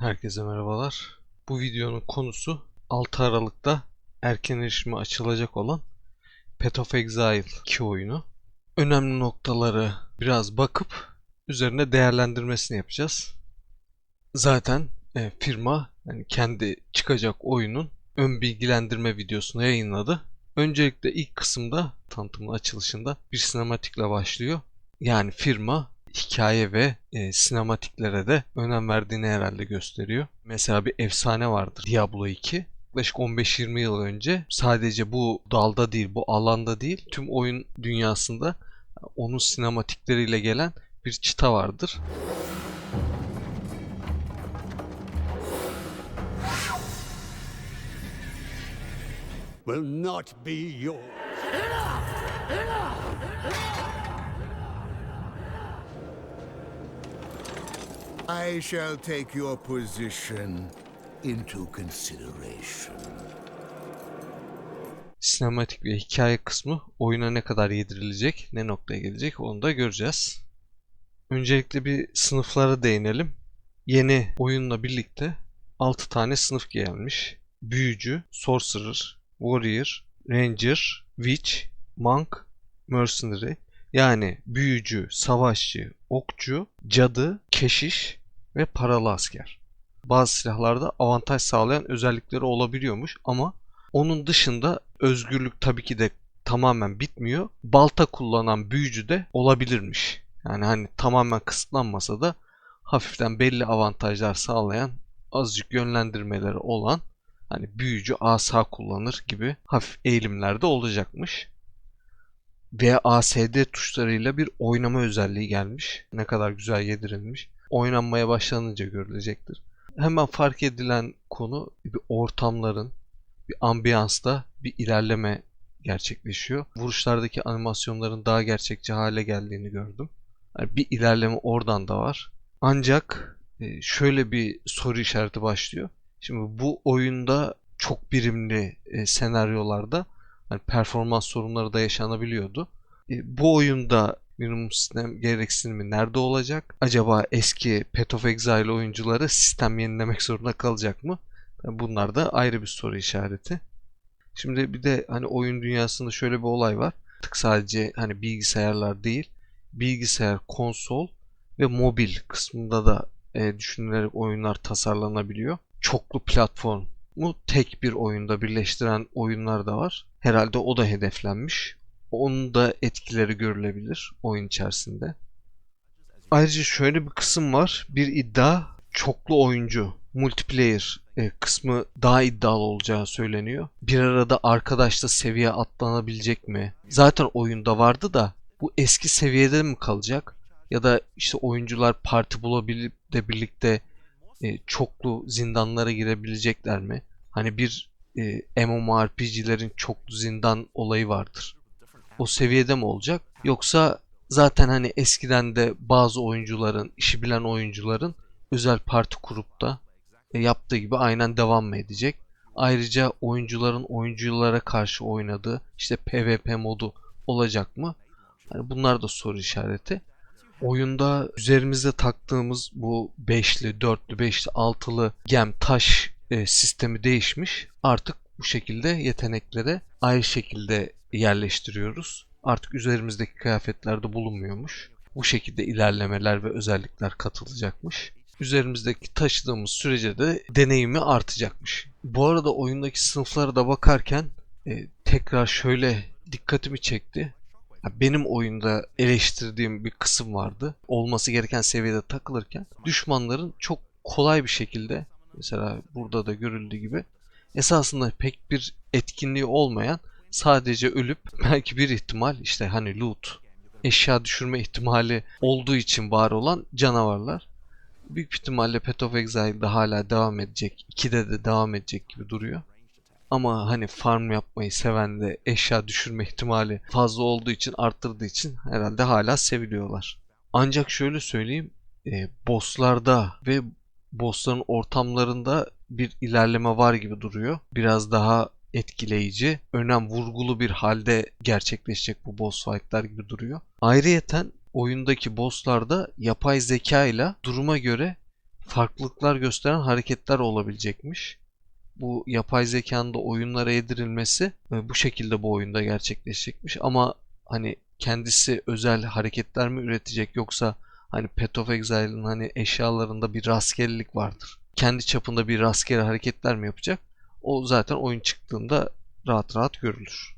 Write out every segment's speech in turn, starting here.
Herkese merhabalar. Bu videonun konusu 6 Aralık'ta erken erişime açılacak olan Path of Exile 2 oyunu. Önemli noktaları biraz bakıp üzerine değerlendirmesini yapacağız. Zaten e, firma yani kendi çıkacak oyunun ön bilgilendirme videosunu yayınladı. Öncelikle ilk kısımda tanıtımın açılışında bir sinematikle başlıyor. Yani firma hikaye ve e, sinematiklere de önem verdiğini herhalde gösteriyor. Mesela bir efsane vardır Diablo 2. Yaklaşık 15-20 yıl önce sadece bu dalda değil, bu alanda değil, tüm oyun dünyasında onun sinematikleriyle gelen bir çıta vardır. will not be yours. I shall take your position into consideration. Sinematik ve hikaye kısmı oyuna ne kadar yedirilecek, ne noktaya gelecek onu da göreceğiz. Öncelikle bir sınıflara değinelim. Yeni oyunla birlikte 6 tane sınıf gelmiş. Büyücü, Sorcerer, Warrior, Ranger, Witch, Monk, Mercenary. Yani büyücü, savaşçı, okçu, cadı, keşiş ve paralı asker. Bazı silahlarda avantaj sağlayan özellikleri olabiliyormuş ama onun dışında özgürlük tabii ki de tamamen bitmiyor. Balta kullanan büyücü de olabilirmiş. Yani hani tamamen kısıtlanmasa da hafiften belli avantajlar sağlayan azıcık yönlendirmeleri olan hani büyücü asa kullanır gibi hafif eğilimlerde olacakmış. Ve ASD tuşlarıyla bir oynama özelliği gelmiş. Ne kadar güzel yedirilmiş. Oynanmaya başlanınca görülecektir. Hemen fark edilen konu bir ortamların, bir ambiyansta bir ilerleme gerçekleşiyor. Vuruşlardaki animasyonların daha gerçekçi hale geldiğini gördüm. Yani bir ilerleme oradan da var. Ancak e, şöyle bir soru işareti başlıyor. Şimdi bu oyunda çok birimli e, senaryolarda hani performans sorunları da yaşanabiliyordu. E, bu oyunda minimum sistem gereksinimi nerede olacak? Acaba eski Path of Exile oyuncuları sistem yenilemek zorunda kalacak mı? Bunlar da ayrı bir soru işareti. Şimdi bir de hani oyun dünyasında şöyle bir olay var. Tık sadece hani bilgisayarlar değil, bilgisayar, konsol ve mobil kısmında da e, düşünülerek oyunlar tasarlanabiliyor. Çoklu platformu tek bir oyunda birleştiren oyunlar da var. Herhalde o da hedeflenmiş. Onun da etkileri görülebilir oyun içerisinde. Ayrıca şöyle bir kısım var. Bir iddia çoklu oyuncu, multiplayer e, kısmı daha iddialı olacağı söyleniyor. Bir arada arkadaşla seviye atlanabilecek mi? Zaten oyunda vardı da bu eski seviyede mi kalacak? Ya da işte oyuncular parti bulabilip de birlikte e, çoklu zindanlara girebilecekler mi? Hani bir e, MMORPG'lerin çoklu zindan olayı vardır. O seviyede mi olacak? Yoksa zaten hani eskiden de bazı oyuncuların, işi bilen oyuncuların özel parti kurup da e, yaptığı gibi aynen devam mı edecek? Ayrıca oyuncuların oyunculara karşı oynadığı işte PvP modu olacak mı? Hani bunlar da soru işareti. Oyunda üzerimizde taktığımız bu beşli, dörtlü, beşli, altılı gem taş e, sistemi değişmiş. Artık bu şekilde yeteneklere ayrı şekilde yerleştiriyoruz. Artık üzerimizdeki kıyafetlerde bulunmuyormuş. Bu şekilde ilerlemeler ve özellikler katılacakmış. Üzerimizdeki taşıdığımız sürece de deneyimi artacakmış. Bu arada oyundaki sınıflara da bakarken e, tekrar şöyle dikkatimi çekti. Benim oyunda eleştirdiğim bir kısım vardı. Olması gereken seviyede takılırken düşmanların çok kolay bir şekilde mesela burada da görüldüğü gibi esasında pek bir etkinliği olmayan sadece ölüp belki bir ihtimal işte hani loot eşya düşürme ihtimali olduğu için var olan canavarlar. Büyük ihtimalle Path of Exile'da hala devam edecek. 2'de de devam edecek gibi duruyor. Ama hani farm yapmayı seven de eşya düşürme ihtimali fazla olduğu için arttırdığı için herhalde hala seviliyorlar. Ancak şöyle söyleyeyim e, bosslarda ve bossların ortamlarında bir ilerleme var gibi duruyor. Biraz daha etkileyici, önem vurgulu bir halde gerçekleşecek bu boss fight'lar gibi duruyor. Ayrıyeten oyundaki bosslarda yapay zeka ile duruma göre farklılıklar gösteren hareketler olabilecekmiş. Bu yapay zekanın da oyunlara yedirilmesi e, bu şekilde bu oyunda gerçekleşecekmiş. Ama hani kendisi özel hareketler mi üretecek yoksa hani Path of Exile'ın hani eşyalarında bir rastgelelik vardır. Kendi çapında bir rastgele hareketler mi yapacak? O zaten oyun çıktığında rahat rahat görülür.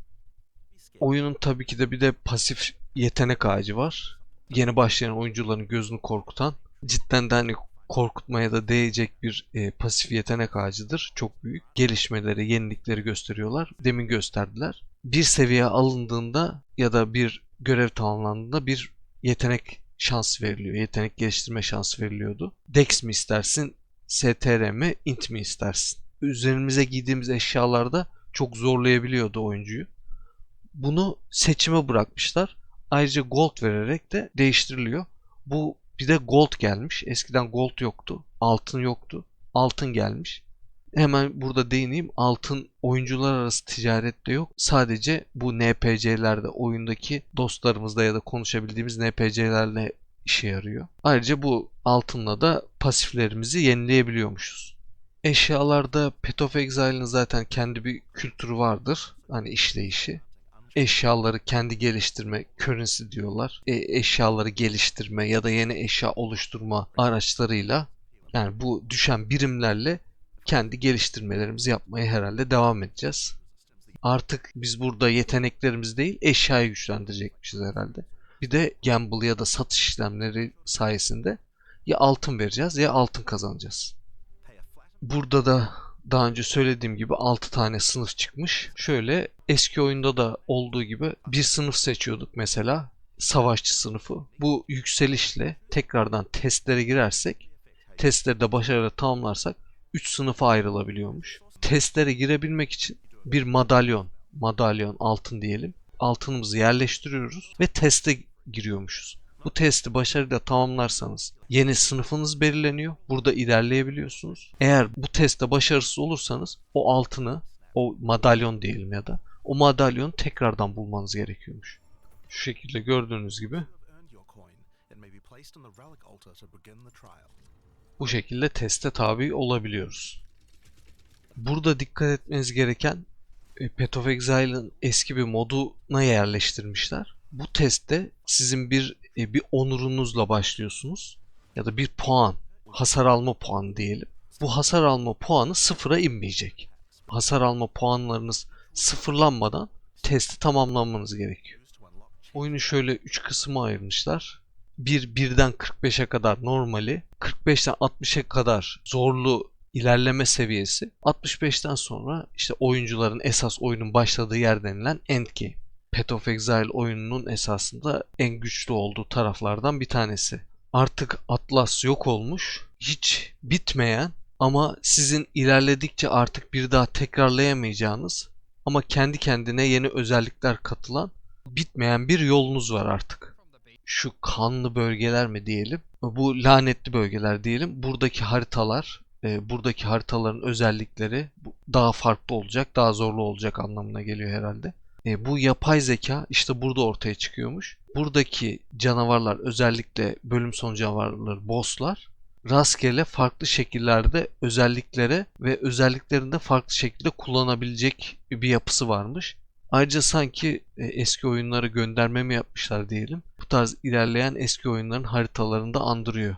Oyunun tabii ki de bir de pasif yetenek ağacı var. Yeni başlayan oyuncuların gözünü korkutan, cidden de hani korkutmaya da değecek bir e, pasif yetenek ağacıdır. Çok büyük. Gelişmeleri, yenilikleri gösteriyorlar. Demin gösterdiler. Bir seviye alındığında ya da bir görev tamamlandığında bir yetenek şansı veriliyor. Yetenek geliştirme şansı veriliyordu. Dex mi istersin, STR mi, int mi istersin? Üzerimize giydiğimiz eşyalarda çok zorlayabiliyordu oyuncuyu. Bunu seçime bırakmışlar. Ayrıca gold vererek de değiştiriliyor. Bu bir de gold gelmiş. Eskiden gold yoktu. Altın yoktu. Altın gelmiş. Hemen burada değineyim. Altın oyuncular arası ticarette yok. Sadece bu NPC'lerde oyundaki dostlarımızla ya da konuşabildiğimiz NPC'lerle işe yarıyor. Ayrıca bu altınla da pasiflerimizi yenileyebiliyormuşuz. Eşyalarda Path of Exile'ın zaten kendi bir kültürü vardır. Hani işleyişi eşyaları kendi geliştirme currency diyorlar. E, eşyaları geliştirme ya da yeni eşya oluşturma araçlarıyla yani bu düşen birimlerle kendi geliştirmelerimizi yapmaya herhalde devam edeceğiz. Artık biz burada yeteneklerimiz değil eşyayı güçlendirecekmişiz herhalde. Bir de gamble ya da satış işlemleri sayesinde ya altın vereceğiz ya altın kazanacağız. Burada da daha önce söylediğim gibi 6 tane sınıf çıkmış. Şöyle eski oyunda da olduğu gibi bir sınıf seçiyorduk mesela. Savaşçı sınıfı. Bu yükselişle tekrardan testlere girersek, testleri de başarıyla tamamlarsak 3 sınıfa ayrılabiliyormuş. Testlere girebilmek için bir madalyon, madalyon altın diyelim. Altınımızı yerleştiriyoruz ve teste giriyormuşuz. Bu testi başarıyla tamamlarsanız yeni sınıfınız belirleniyor. Burada ilerleyebiliyorsunuz. Eğer bu testte başarısız olursanız o altını, o madalyon diyelim ya da o madalyonu tekrardan bulmanız gerekiyormuş. Şu şekilde gördüğünüz gibi bu şekilde teste tabi olabiliyoruz. Burada dikkat etmeniz gereken e, Path of Exile'ın eski bir moduna yerleştirmişler. Bu testte sizin bir e, bir onurunuzla başlıyorsunuz ya da bir puan, hasar alma puanı diyelim. Bu hasar alma puanı sıfıra inmeyecek. Hasar alma puanlarınız sıfırlanmadan testi tamamlanmanız gerekiyor. Oyunu şöyle 3 kısma ayırmışlar. 1 1'den 45'e kadar normali, 45'ten 60'a kadar zorlu ilerleme seviyesi, 65'ten sonra işte oyuncuların esas oyunun başladığı yer denilen endgame. Path of Exile oyununun esasında en güçlü olduğu taraflardan bir tanesi. Artık Atlas yok olmuş, hiç bitmeyen ama sizin ilerledikçe artık bir daha tekrarlayamayacağınız ama kendi kendine yeni özellikler katılan bitmeyen bir yolunuz var artık. Şu kanlı bölgeler mi diyelim, bu lanetli bölgeler diyelim. Buradaki haritalar, e, buradaki haritaların özellikleri daha farklı olacak, daha zorlu olacak anlamına geliyor herhalde. E, bu yapay zeka işte burada ortaya çıkıyormuş. Buradaki canavarlar özellikle bölüm sonu canavarları, bosslar rastgele farklı şekillerde özelliklere ve özelliklerinde farklı şekilde kullanabilecek bir yapısı varmış. Ayrıca sanki e, eski oyunları gönderme mi yapmışlar diyelim. Bu tarz ilerleyen eski oyunların haritalarını da andırıyor.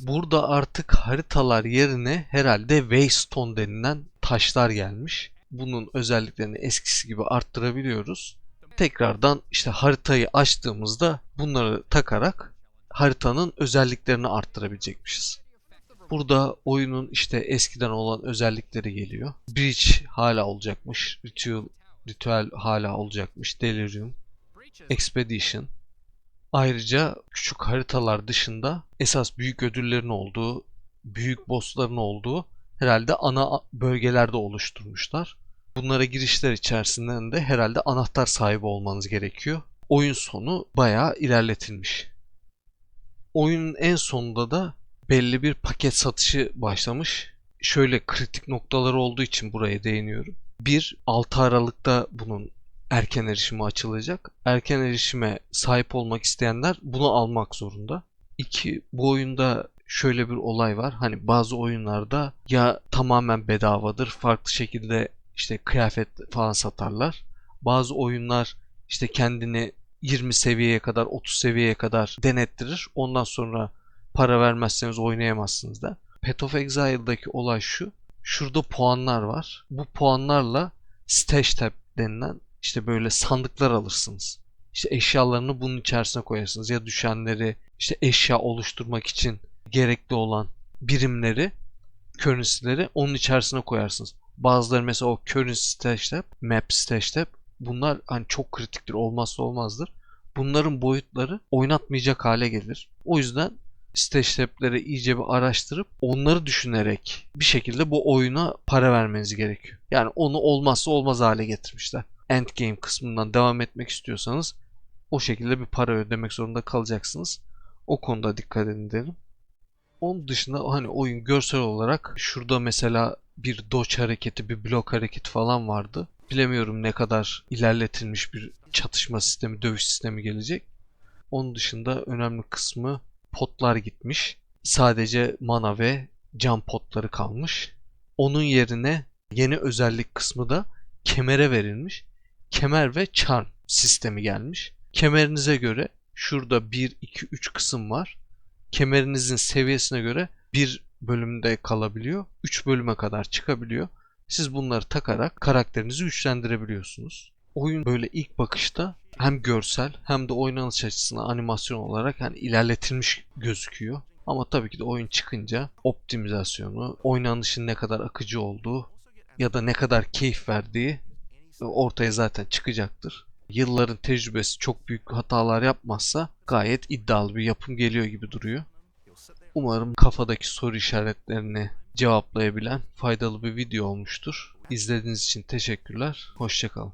Burada artık haritalar yerine herhalde Waystone denilen taşlar gelmiş. Bunun özelliklerini eskisi gibi arttırabiliyoruz. Tekrardan işte haritayı açtığımızda bunları takarak haritanın özelliklerini arttırabilecekmişiz. Burada oyunun işte eskiden olan özellikleri geliyor. Breach hala olacakmış. Ritual, ritüel hala olacakmış. Delirium, Expedition. Ayrıca küçük haritalar dışında esas büyük ödüllerin olduğu, büyük bossların olduğu herhalde ana bölgelerde oluşturmuşlar. Bunlara girişler içerisinden de herhalde anahtar sahibi olmanız gerekiyor. Oyun sonu bayağı ilerletilmiş. Oyunun en sonunda da belli bir paket satışı başlamış. Şöyle kritik noktaları olduğu için buraya değiniyorum. 1. 6 Aralık'ta bunun erken erişime açılacak. Erken erişime sahip olmak isteyenler bunu almak zorunda. 2. Bu oyunda şöyle bir olay var. Hani bazı oyunlarda ya tamamen bedavadır, farklı şekilde işte kıyafet falan satarlar. Bazı oyunlar işte kendini 20 seviyeye kadar, 30 seviyeye kadar denettirir. Ondan sonra para vermezseniz oynayamazsınız da. Path of Exile'daki olay şu. Şurada puanlar var. Bu puanlarla Stash Tab denilen işte böyle sandıklar alırsınız. İşte eşyalarını bunun içerisine koyarsınız. Ya düşenleri işte eşya oluşturmak için gerekli olan birimleri, currency'leri onun içerisine koyarsınız. Bazıları mesela o currency stash tab, map stash tab bunlar hani çok kritiktir, olmazsa olmazdır. Bunların boyutları oynatmayacak hale gelir. O yüzden stash tab'leri iyice bir araştırıp onları düşünerek bir şekilde bu oyuna para vermeniz gerekiyor. Yani onu olmazsa olmaz hale getirmişler. Endgame kısmından devam etmek istiyorsanız o şekilde bir para ödemek zorunda kalacaksınız. O konuda dikkat edin derim. Onun dışında hani oyun görsel olarak şurada mesela bir dodge hareketi, bir blok hareketi falan vardı. Bilemiyorum ne kadar ilerletilmiş bir çatışma sistemi, dövüş sistemi gelecek. Onun dışında önemli kısmı potlar gitmiş. Sadece mana ve can potları kalmış. Onun yerine yeni özellik kısmı da kemere verilmiş. Kemer ve charm sistemi gelmiş. Kemerinize göre şurada 1, 2, 3 kısım var. Kemerinizin seviyesine göre bir bölümde kalabiliyor. 3 bölüme kadar çıkabiliyor. Siz bunları takarak karakterinizi güçlendirebiliyorsunuz. Oyun böyle ilk bakışta hem görsel hem de oynanış açısından animasyon olarak hani ilerletilmiş gözüküyor. Ama tabii ki de oyun çıkınca optimizasyonu, oynanışın ne kadar akıcı olduğu ya da ne kadar keyif verdiği ortaya zaten çıkacaktır. Yılların tecrübesi çok büyük hatalar yapmazsa gayet iddialı bir yapım geliyor gibi duruyor. Umarım kafadaki soru işaretlerini cevaplayabilen faydalı bir video olmuştur. İzlediğiniz için teşekkürler. Hoşçakalın.